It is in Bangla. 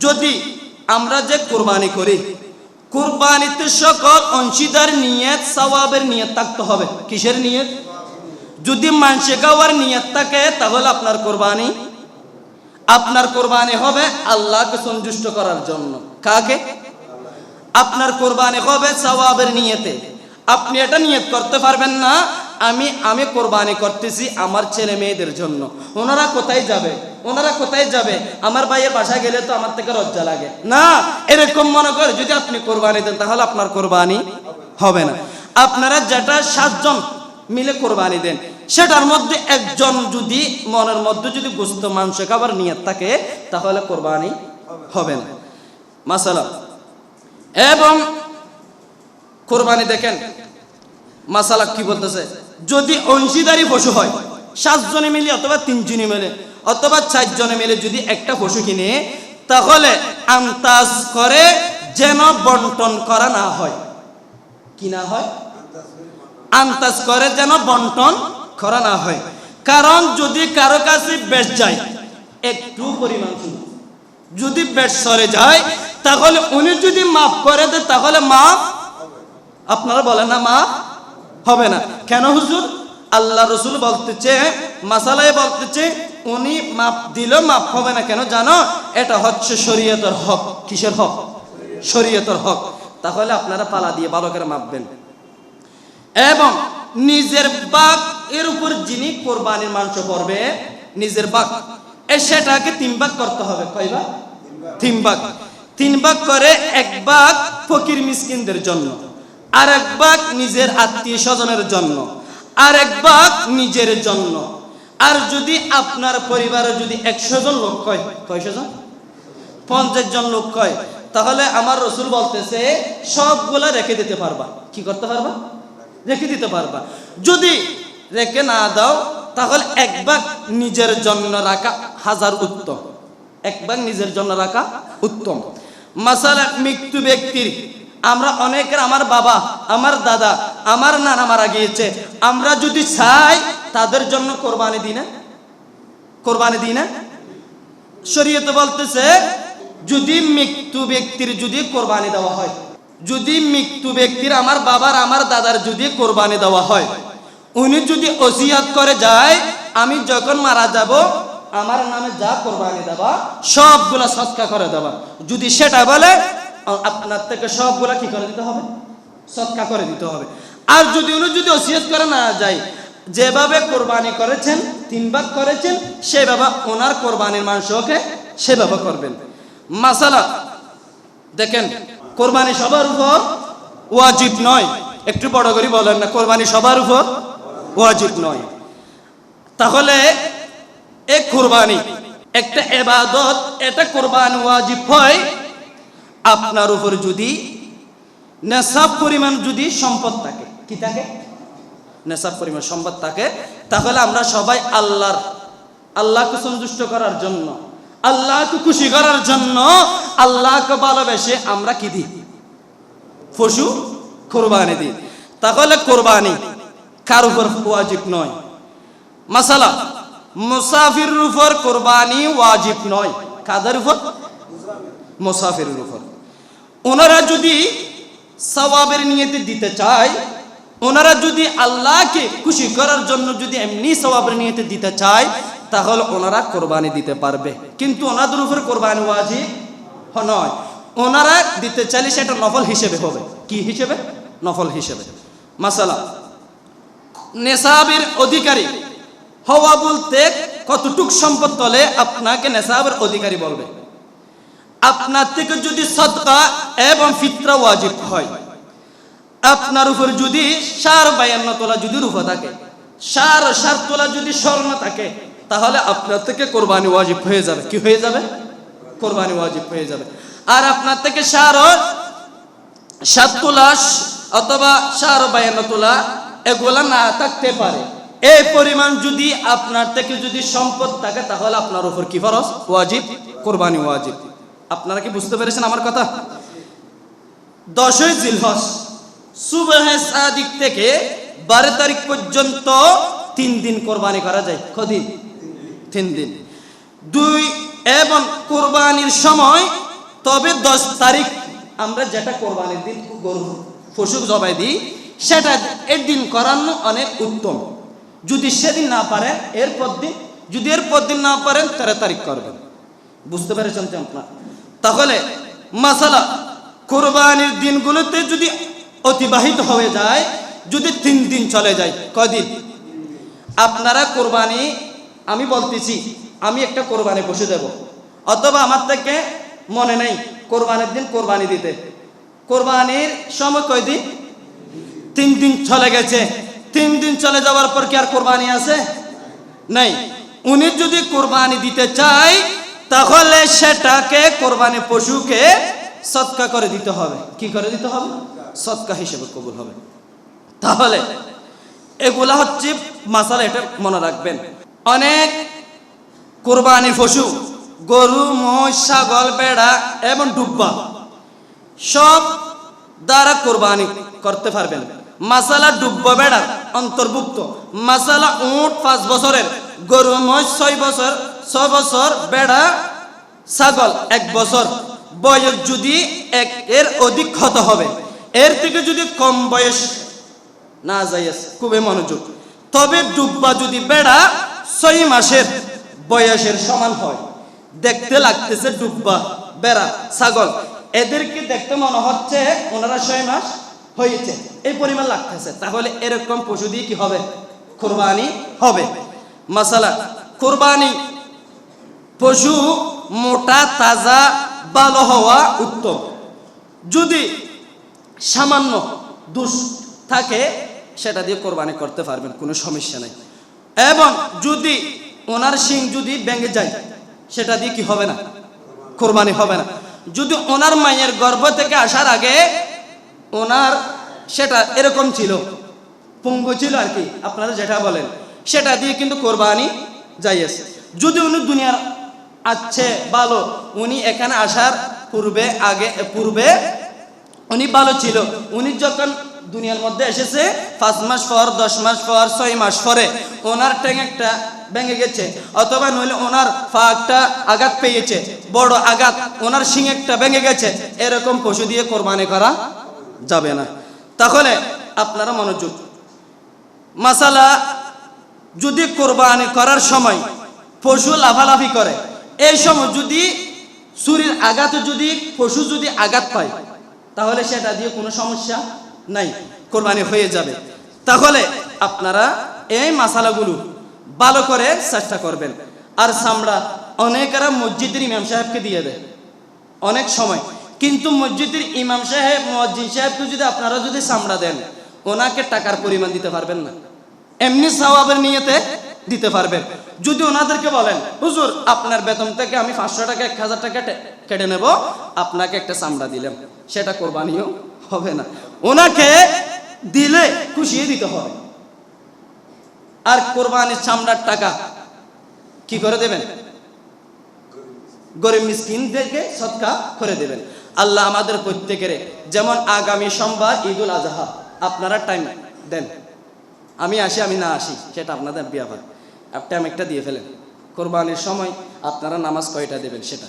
যদি আমরা যে কোরবানি করি, কোরবানিতে সকল অংশীদার নিয়ত, সওয়াবের নিয়ত থাকতে হবে। কিসের নিয়ত? যদি মানসে খাওয়ার নিয়ত থাকে, তাহলে আপনার কোরবানি আপনার কোরবানি হবে আল্লাহকে সন্তুষ্ট করার জন্য। কাকে? আপনার কোরবানি হবে সওয়াবের নিয়তে। আপনি এটা নিয়ত করতে পারবেন না আমি আমি কোরবানি করতেছি আমার ছেলে মেয়েদের জন্য। ওনারা কোথায় যাবে? ওনারা কোথায় যাবে? আমার ভাইয়ের বাসায় গেলে তো আমার থেকে লজ্জা লাগে। না, এরকম মনে করে যদি আপনি কোরবানি দেন, তাহলে আপনার কোরবানি হবে না। আপনারা যেটা সাতজন মিলে কোরবানি দেন, সেটার মধ্যে একজন যদি মনের মধ্যে যদি গুস্ত, মাংস, খাবার নিয়ে থাকে, তাহলে কোরবানি হবে না। মাসালা এবং কোরবানি দেখেন মাসালা কি বলতেছে? যদি অংশীদারি পশু হয়, সাতজনে মিলে অথবা তিনজনে মিলে, অথবা চারজনে মিলে যদি একটা পশু কিনে, তাহলে আন্তাজ করে যেন বন্টন করা না হয়। কি না হয়? আন্তাজ করে যেন বন্টন করা না হয়। কারণ যদি কারও কাছে বেশ যায়, একটু পরিমাণ যদি বেশ সরে যায়, তাহলে উনি যদি মাফ করে দেয়, তাহলে মাফ আপনারা বলেন না মা হবে না। কেন হুজুর? আল্লাহ রসুল বলতেছে, মাসালায় বলতেছে, উনি মাপ দিল, মাপ হবে না কেন জানো? এটা হচ্ছে শরীয়তের হক। কিসের হক? শরীয়তের হক। তাহলে আপনারা পালা দিয়ে ভালো করে মাপবেন। এবং নিজের বাঘ এর উপর যিনি কোরবানির মাংস করবে নিজের বাঘ এ সেটাকে তিন ভাগ করতে হবে। কয় ভাগ? তিন ভাগ। তিন ভাগ করে এক ভাগ ফকির মিসকিনদের জন্য। আর এক ভাগ নিজের আত্মীয় স্বজনের জন্য আর এক ভাগ নিজের জন্য। আর যদি আপনার পরিবারে যদি একশো জন লোক কয়, কয়শো জন? পঞ্চাশ জন লোক কয়, তাহলে আমার রসুল বলতেছে, সবগুলা রেখে দিতে পারবা। কি করতে পারবা? রেখে দিতে পারবা। যদি রেখে না দাও, তাহলে এক ভাগ নিজের জন্য রাখা হাজার উত্তম। এক ভাগ নিজের জন্য রাখা উত্তম। মাসালা, মৃত্যু ব্যক্তির আমরা অনেকের আমার বাবা, আমার দাদা, আমার নানা মারা গিয়েছে। আমরা যদি চাই তাদের জন্য কোরবানি দিই না? কোরবানি দিই না? শরীয়তে বলতেছে, যদি মৃত্যু ব্যক্তির যদি কোরবানি দেওয়া হয়, যদি মৃত্যু ব্যক্তির আমার বাবার, আমার দাদার যদি কোরবানি দেওয়া হয়, উনি যদি ওসিয়াত করে যায়, আমি যখন মারা যাব, আমার নামে যা কোরবানি দেবা, সবগুলা সৎকা করে দেবা। যদি সেটা বলে আপনার থেকে সবগুলা কি করে দিতে হবে? সৎকা করে দিতে হবে। আর যদি উনি যদি ওসিয়ত করে না যায়, যেভাবে কোরবানি করেছেন, তিন ভাগ করেছেন, সেভাবে ওনার কোরবানির মাংসকে সেভাবে করবেন। মাসালা, দেখেন, কোরবানি সবার উপর ওয়াজিব নয়। একটু বড় করে বলেন না, কোরবানি সবার উপর ওয়াজিব নয়। তাহলে এ কোরবানি, একটা এবাদত, এটা কোরবানি ওয়াজিব হয় আপনার উপর যদি নেশাব পরিমাণ যদি সম্পদ থাকে, কি থাকে? নেশাব পরিমাণ সম্পদ থাকে, তাহলে আমরা সবাই আল্লাহর, আল্লাহকে সন্তুষ্ট করার জন্য, আল্লাহকে খুশি করার জন্য আল্লাহকে ভালোবেসে আমরা কি দিই? পশু কোরবানি দিই। তাহলে কোরবানি কার উপর ওয়াজিব নয়? মাসালা মুসাফির উপর কোরবানি ওয়াজিব নয়। কাদের উপর? মুসাফিরের উপর। ওনারা যদি সওয়াবের নিয়তে দিতে চায়, ওনারা যদি আল্লাহকে খুশি করার জন্য যদি এমনি সওয়াবের নিয়তে দিতে চায়, তাহলে ওনারা কোরবানি দিতে পারবে। কিন্তু ওনাদের উপর কোরবানি ওয়াজিব নয়। ওনারা দিতে চাইলে সেটা নফল হিসেবে হবে। কি হিসেবে? নফল হিসেবে। মাসালা নেশাবের অধিকারী হওয়া বলতে কতটুক সম্পদ তলে আপনাকে নেশাবের অধিকারী বলবে? আপনার থেকে যদি সদকা এবং ফিতরা ওয়াজিব হয়, আপনার উপর যদি সার বায়ান্ন তোলা যদি রূপা থাকে, সার সার তোলা যদি স্বর্ণ থাকে, তাহলে আপনার থেকে কোরবানি ওয়াজিব হয়ে যাবে। কি হয়ে যাবে? কোরবানি ওয়াজিব হয়ে যাবে। আর আপনার থেকে সার সাত তোলা অথবা সার বায়ান্ন তোলা, এগুলা না থাকতে পারে। এই পরিমাণ যদি আপনার থেকে যদি সম্পদ থাকে, তাহলে আপনার উপর কি ফরজ? ওয়াজিব, কোরবানি ওয়াজিব। আপনারা কি বুঝতে পেরেছেন আমার কথা? দশই জিলহজ, সুবহে সাদিক থেকে বারো তারিখ পর্যন্ত তিন দিন কোরবানি করা যায়। কদিন? তিন দিন। দুই, এবং কোরবানির সময়, তবে দশ তারিখ আমরা যেটা কোরবানির দিন গরু, পশু জবাই দিই, সেটা এর দিন করানো অনেক উত্তম। যদি সেদিন না পারেন, এরপর দিন, যদি এরপর দিন না পারেন, তেরো তারিখ করবেন। বুঝতে পেরেছেন তো আপনার? তাহলে মাসালা কোরবানির দিনগুলোতে যদি অতিবাহিত হয়ে যায়, যদি তিন দিন চলে যায় কদিন আপনারা কোরবানি, আমি বলতেছি, আমি একটা কোরবানি বসে দেব। অথবা আমার থেকে মনে নেই, কোরবানির দিন কোরবানি দিতে। কোরবানির সময় কয়দিন? তিন দিন চলে গেছে। তিন দিন চলে যাওয়ার পর কি আর কোরবানি আছে? নাই। উনি যদি কোরবানি দিতে চায় তাহলে সেটাকে কোরবানি পশুকে সৎকা করে দিতে হবে। কি করে দিতে হবে? সৎকা হিসেবে কবুল হবে। তাহলে এগুলা হচ্ছে মাসালা, এটা মনে রাখবেন। অনেক কোরবানি পশু, গরু মোষ ছাগল, বেড়া, এবং ডুব্বা সব দ্বারা কোরবানি করতে পারবেন। মাসালা ডুব্বা, বেড়া অন্তর্ভুক্ত। মাসালা উট পাঁচ বছরের, গরু মোষ ছয় বছর ছয় বছর বেড়া ছাগল, এক বছর। বয়স যদি এক, এর অধিক ক্ষত হবে। এর থেকে যদি কম বয়স না যাইয়াস খুবই মনোযোগ। তবে ডুব্বা যদি বেড়া ছয় মাসের বয়সের সমান হয়। দেখতে লাগতেছে ডুব্বা, বেড়া, ছাগল। এদেরকে দেখতে মনে হচ্ছে ওনারা ছয় মাস হয়েছে। এই পরিমাণ লাগতেছে। তাহলে এরকম পশু দিয়ে কি হবে? কোরবানি হবে। মাসালা, কোরবানি পশু মোটা, তাজা, ভালো হওয়া উত্তম। যদি সামান্য দোষ থাকে, সেটা দিয়ে কোরবানি করতে পারবেন, কোনো সমস্যা নেই। এবং যদি ওনার শিং যদি ভেঙে যায়, সেটা দিয়ে কি হবে না? কোরবানি হবে না। যদি ওনার মায়ের গর্ভ থেকে আসার আগে ওনার সেটা এরকম ছিল, পঙ্গু ছিল আর কি, আপনারা যেটা বলেন, সেটা দিয়ে কিন্তু কোরবানি যাইয়েছে। যদি উনি দুনিয়ার আছে ভালো। উনি এখানে আসার পূর্বে আগে, পূর্বে উনি ভালো ছিল। উনি যখন দুনিয়ার মধ্যে এসেছে, পাঁচ মাস পর, দশ মাস পর, ছয় মাস পরে, ওনার ট্যাং একটা ভেঙে গেছে, অথবা নইলে ওনার ফাঁকটা আঘাত পেয়েছে, বড় আঘাত, ওনার শিঙেরটা ভেঙে গেছে, এরকম পশু দিয়ে কোরবানি করা যাবে না। তাহলে আপনারা মনোযোগ। মাসালা, যদি কোরবানি করার সময় পশু লাফালাফি করে এই সময় যদি ছুরির আঘাতে যদি, পশু যদি আঘাত পায়, তাহলে সেটা দিয়ে কোনো সমস্যা নাই, কোরবানি হয়ে যাবে। তাহলে আপনারা এই মশালাগুলো ভালো করে চেষ্টা করবেন। আর চামড়া অনেকেরা মসজিদের ইমাম সাহেবকে দিয়ে দেয়, অনেক সময়। কিন্তু মসজিদের ইমাম সাহেব, মসজিদ সাহেবকে যদি আপনারা যদি চামড়া দেন, ওনাকে টাকার পরিমাণ দিতে পারবেন না। এমনি সওয়াবের নিয়েতে দিতে পারবেন। যদি ওনাদেরকে বলেন, হুজুর, আপনার বেতন থেকে আমি পাঁচশো টাকা, এক হাজার টাকা কেটে নেব। আপনাকে একটা চামড়া দিলাম। সেটা কোরবানিও হবে না। ওনাকে দিলে খুশিয়ে দিতে হবে। আর কোরবানির চামড়ার টাকা কি করে দেবেন? গরিব মিসকিনদেরকে সৎকা করে দেবেন। আল্লাহ আমাদের প্রত্যেকের, যেমন আগামী সোমবার ঈদুল আজহা, আপনারা টাইম দেন। আমি আসি, আমি না আসি, সেটা আপনাদের ব্যাপার টাইম একটা দিয়ে ফেলেন। কোরবানির সময় আপনারা নামাজ কয়টা দেবেন সেটা?